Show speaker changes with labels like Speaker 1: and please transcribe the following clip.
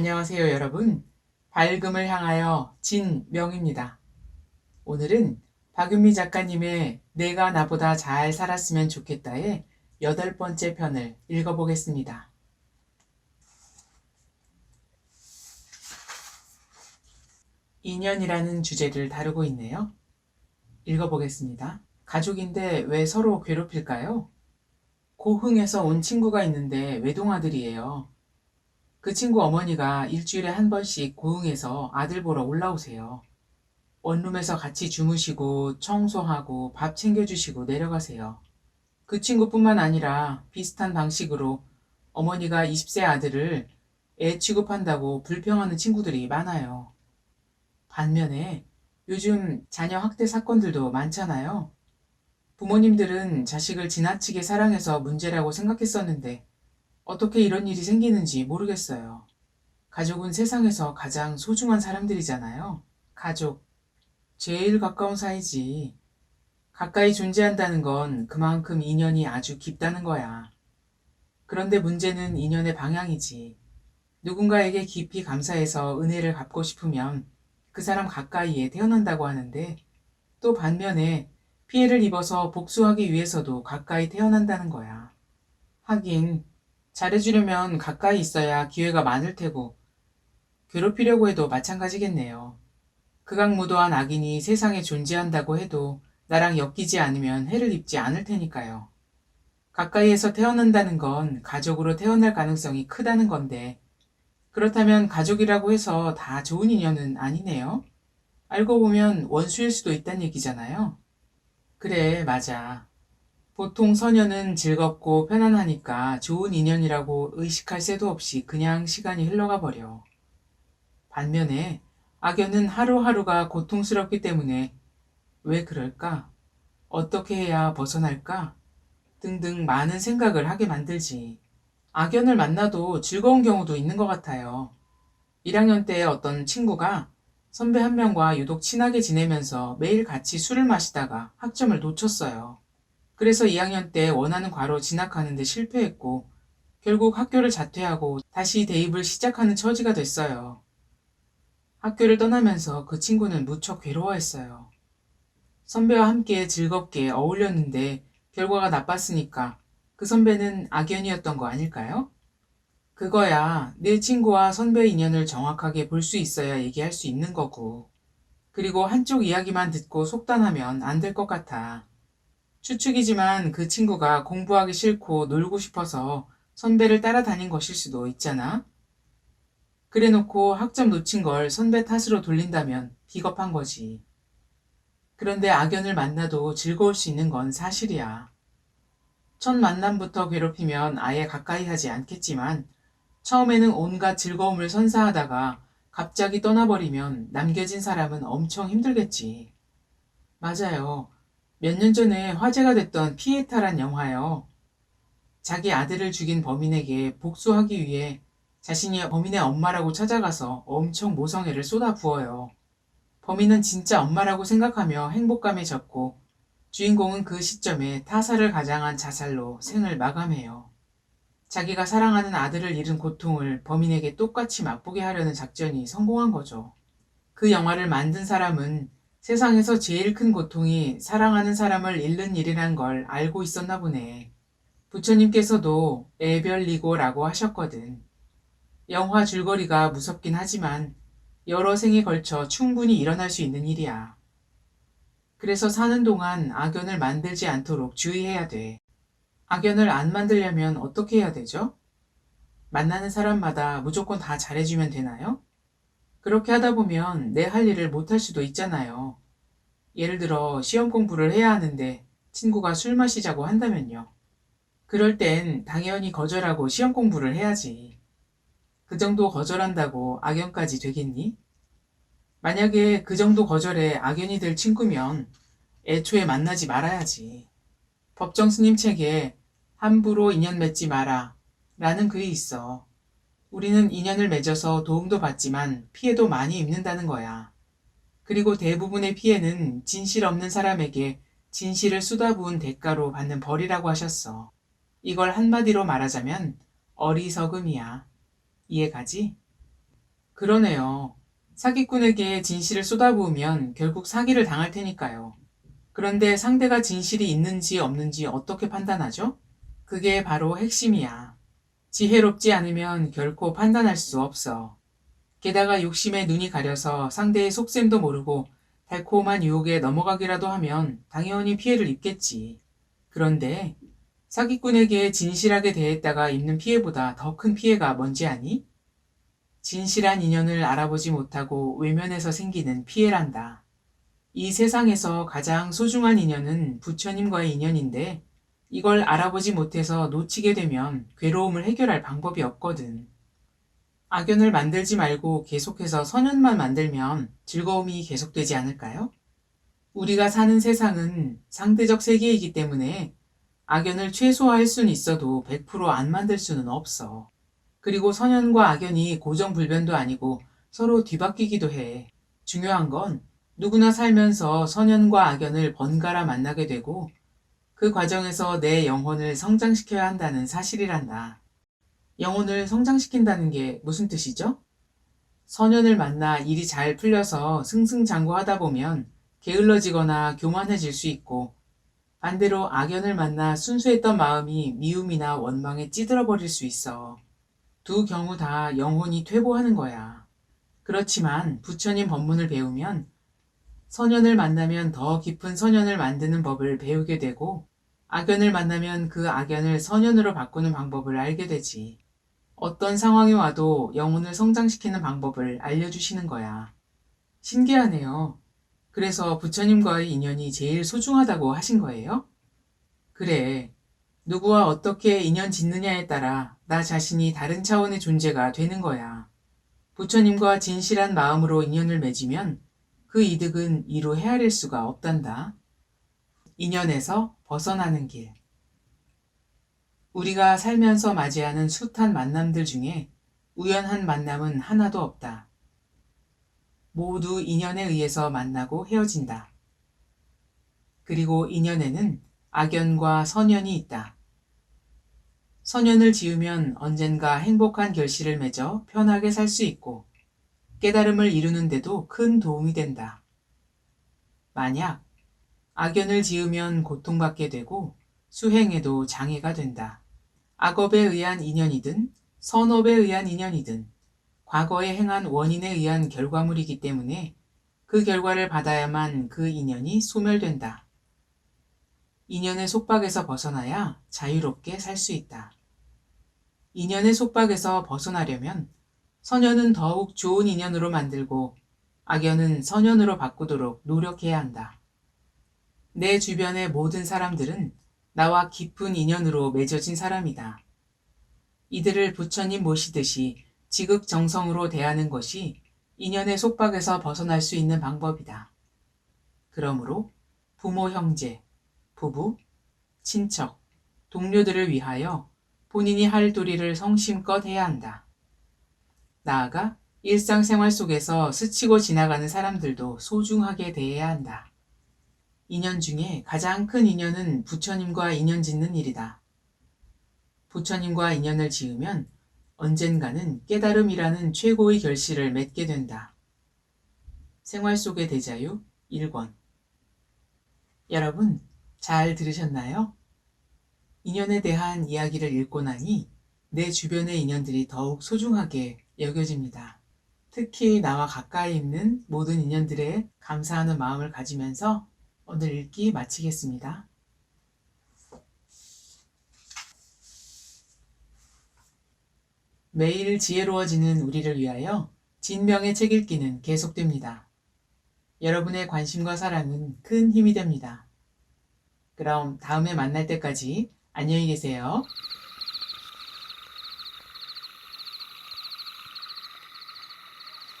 Speaker 1: 안녕하세요, 여러분. 밝음을 향하여 진명입니다. 오늘은 박윤미 작가님의 내가 나보다 잘 살았으면 좋겠다의 여덟 번째 편을 읽어보겠습니다. 인연이라는 주제를 다루고 있네요. 읽어보겠습니다. 가족인데 왜 서로 괴롭힐까요? 고흥에서 온 친구가 있는데 외동아들이에요. 그 친구 어머니가 일주일에 한 번씩 고흥에서 아들 보러 올라오세요. 원룸에서 같이 주무시고 청소하고 밥 챙겨주시고 내려가세요. 그 친구뿐만 아니라 비슷한 방식으로 어머니가 20세 아들을 애 취급한다고 불평하는 친구들이 많아요. 반면에 요즘 자녀 학대 사건들도 많잖아요. 부모님들은 자식을 지나치게 사랑해서 문제라고 생각했었는데 어떻게 이런 일이 생기는지 모르겠어요. 가족은 세상에서 가장 소중한 사람들이잖아요. 가족. 제일 가까운 사이지. 가까이 존재한다는 건 그만큼 인연이 아주 깊다는 거야. 그런데 문제는 인연의 방향이지. 누군가에게 깊이 감사해서 은혜를 갚고 싶으면 그 사람 가까이에 태어난다고 하는데 또 반면에 피해를 입어서 복수하기 위해서도 가까이 태어난다는 거야. 하긴 잘해주려면 가까이 있어야 기회가 많을 테고 괴롭히려고 해도 마찬가지겠네요. 극악무도한 악인이 세상에 존재한다고 해도 나랑 엮이지 않으면 해를 입지 않을 테니까요. 가까이에서 태어난다는 건 가족으로 태어날 가능성이 크다는 건데 그렇다면 가족이라고 해서 다 좋은 인연은 아니네요. 알고 보면 원수일 수도 있다는 얘기잖아요. 그래, 맞아. 보통 서녀는 즐겁고 편안하니까 좋은 인연이라고 의식할 새도 없이 그냥 시간이 흘러가 버려. 반면에 악연은 하루하루가 고통스럽기 때문에 왜 그럴까? 어떻게 해야 벗어날까? 등등 많은 생각을 하게 만들지. 악연을 만나도 즐거운 경우도 있는 것 같아요. 1학년 때 어떤 친구가 선배 한 명과 유독 친하게 지내면서 매일 같이 술을 마시다가 학점을 놓쳤어요. 그래서 2학년 때 원하는 과로 진학하는데 실패했고 결국 학교를 자퇴하고 다시 대입을 시작하는 처지가 됐어요. 학교를 떠나면서 그 친구는 무척 괴로워했어요. 선배와 함께 즐겁게 어울렸는데 결과가 나빴으니까 그 선배는 악연이었던 거 아닐까요? 그거야 내 친구와 선배 인연을 정확하게 볼 수 있어야 얘기할 수 있는 거고. 그리고 한쪽 이야기만 듣고 속단하면 안 될 것 같아. 추측이지만 그 친구가 공부하기 싫고 놀고 싶어서 선배를 따라다닌 것일 수도 있잖아. 그래 놓고 학점 놓친 걸 선배 탓으로 돌린다면 비겁한 거지. 그런데 악연을 만나도 즐거울 수 있는 건 사실이야. 첫 만남부터 괴롭히면 아예 가까이 하지 않겠지만 처음에는 온갖 즐거움을 선사하다가 갑자기 떠나버리면 남겨진 사람은 엄청 힘들겠지. 맞아요. 몇 년 전에 화제가 됐던 피에타란 영화요. 자기 아들을 죽인 범인에게 복수하기 위해 자신이 범인의 엄마라고 찾아가서 엄청 모성애를 쏟아부어요. 범인은 진짜 엄마라고 생각하며 행복감에 젖고 주인공은 그 시점에 타살을 가장한 자살로 생을 마감해요. 자기가 사랑하는 아들을 잃은 고통을 범인에게 똑같이 맛보게 하려는 작전이 성공한 거죠. 그 영화를 만든 사람은 세상에서 제일 큰 고통이 사랑하는 사람을 잃는 일이란 걸 알고 있었나 보네. 부처님께서도 애별리고 라고 하셨거든. 영화 줄거리가 무섭긴 하지만 여러 생에 걸쳐 충분히 일어날 수 있는 일이야. 그래서 사는 동안 악연을 만들지 않도록 주의해야 돼. 악연을 안 만들려면 어떻게 해야 되죠? 만나는 사람마다 무조건 다 잘해주면 되나요? 그렇게 하다 보면 내 할 일을 못 할 수도 있잖아요. 예를 들어 시험 공부를 해야 하는데 친구가 술 마시자고 한다면요. 그럴 땐 당연히 거절하고 시험 공부를 해야지. 그 정도 거절한다고 악연까지 되겠니? 만약에 그 정도 거절에 악연이 될 친구면 애초에 만나지 말아야지. 법정 스님 책에 함부로 인연 맺지 마라 라는 글이 있어. 우리는 인연을 맺어서 도움도 받지만 피해도 많이 입는다는 거야. 그리고 대부분의 피해는 진실 없는 사람에게 진실을 쏟아부은 대가로 받는 벌이라고 하셨어. 이걸 한마디로 말하자면 어리석음이야. 이해가지? 그러네요. 사기꾼에게 진실을 쏟아부으면 결국 사기를 당할 테니까요. 그런데 상대가 진실이 있는지 없는지 어떻게 판단하죠? 그게 바로 핵심이야. 지혜롭지 않으면 결코 판단할 수 없어. 게다가 욕심에 눈이 가려서 상대의 속셈도 모르고 달콤한 유혹에 넘어가기라도 하면 당연히 피해를 입겠지. 그런데 사기꾼에게 진실하게 대했다가 입는 피해보다 더 큰 피해가 뭔지 아니? 진실한 인연을 알아보지 못하고 외면해서 생기는 피해란다. 이 세상에서 가장 소중한 인연은 부처님과의 인연인데 이걸 알아보지 못해서 놓치게 되면 괴로움을 해결할 방법이 없거든. 악연을 만들지 말고 계속해서 선연만 만들면 즐거움이 계속되지 않을까요? 우리가 사는 세상은 상대적 세계이기 때문에 악연을 최소화할 수는 있어도 100%안 만들 수는 없어. 그리고 선연과 악연이 고정불변도 아니고 서로 뒤바뀌기도 해. 중요한 건 누구나 살면서 선연과 악연을 번갈아 만나게 되고 그 과정에서 내 영혼을 성장시켜야 한다는 사실이란다. 영혼을 성장시킨다는 게 무슨 뜻이죠? 선연을 만나 일이 잘 풀려서 승승장구하다 보면 게을러지거나 교만해질 수 있고 반대로 악연을 만나 순수했던 마음이 미움이나 원망에 찌들어 버릴 수 있어. 두 경우 다 영혼이 퇴보하는 거야. 그렇지만 부처님 법문을 배우면 선연을 만나면 더 깊은 선연을 만드는 법을 배우게 되고 악연을 만나면 그 악연을 선연으로 바꾸는 방법을 알게 되지. 어떤 상황이 와도 영혼을 성장시키는 방법을 알려주시는 거야. 신기하네요. 그래서 부처님과의 인연이 제일 소중하다고 하신 거예요? 그래. 누구와 어떻게 인연 짓느냐에 따라 나 자신이 다른 차원의 존재가 되는 거야. 부처님과 진실한 마음으로 인연을 맺으면 그 이득은 이루 헤아릴 수가 없단다. 인연에서 벗어나는 길. 우리가 살면서 맞이하는 숱한 만남들 중에 우연한 만남은 하나도 없다. 모두 인연에 의해서 만나고 헤어진다. 그리고 인연에는 악연과 선연이 있다. 선연을 지으면 언젠가 행복한 결실을 맺어 편하게 살 수 있고 깨달음을 이루는데도 큰 도움이 된다. 만약 악연을 지으면 고통받게 되고 수행에도 장애가 된다. 악업에 의한 인연이든 선업에 의한 인연이든 과거에 행한 원인에 의한 결과물이기 때문에 그 결과를 받아야만 그 인연이 소멸된다. 인연의 속박에서 벗어나야 자유롭게 살 수 있다. 인연의 속박에서 벗어나려면 선연은 더욱 좋은 인연으로 만들고 악연은 선연으로 바꾸도록 노력해야 한다. 내 주변의 모든 사람들은 나와 깊은 인연으로 맺어진 사람이다. 이들을 부처님 모시듯이 지극정성으로 대하는 것이 인연의 속박에서 벗어날 수 있는 방법이다. 그러므로 부모 형제, 부부, 친척, 동료들을 위하여 본인이 할 도리를 성심껏 해야 한다. 나아가 일상생활 속에서 스치고 지나가는 사람들도 소중하게 대해야 한다. 인연 중에 가장 큰 인연은 부처님과 인연 짓는 일이다. 부처님과 인연을 지으면 언젠가는 깨달음이라는 최고의 결실을 맺게 된다. 생활 속의 대자유 1권 여러분, 잘 들으셨나요? 인연에 대한 이야기를 읽고 나니 내 주변의 인연들이 더욱 소중하게 여겨집니다. 특히 나와 가까이 있는 모든 인연들에 감사하는 마음을 가지면서 오늘 읽기 마치겠습니다. 매일 지혜로워지는 우리를 위하여 진명의 책 읽기는 계속됩니다. 여러분의 관심과 사랑은 큰 힘이 됩니다. 그럼 다음에 만날 때까지 안녕히 계세요.